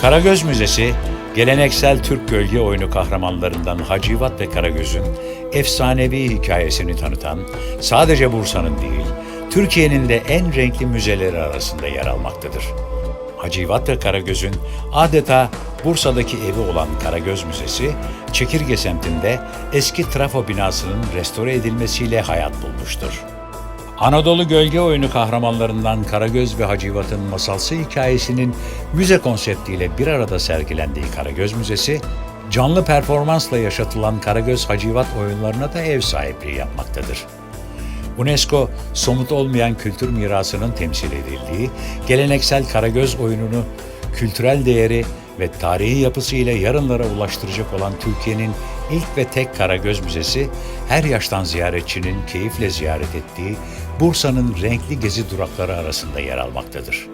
Karagöz Müzesi, geleneksel Türk gölge oyunu kahramanlarından Hacivat ve Karagöz'ün efsanevi hikayesini tanıtan, sadece Bursa'nın değil, Türkiye'nin de en renkli müzeleri arasında yer almaktadır. Hacivat ve Karagöz'ün adeta Bursa'daki evi olan Karagöz Müzesi, Çekirge semtinde eski trafo binasının restore edilmesiyle hayat bulmuştur. Anadolu gölge oyunu kahramanlarından Karagöz ve Hacivat'ın masalsı hikayesinin müze konseptiyle bir arada sergilendiği Karagöz Müzesi, canlı performansla yaşatılan Karagöz Hacivat oyunlarına da ev sahipliği yapmaktadır. UNESCO, somut olmayan kültür mirasının temsil edildiği geleneksel Karagöz oyununu kültürel değeri ve tarihi yapısıyla yarınlara ulaştıracak olan Türkiye'nin ilk ve tek Karagöz Müzesi, her yaştan ziyaretçinin keyifle ziyaret ettiği Bursa'nın renkli gezi durakları arasında yer almaktadır.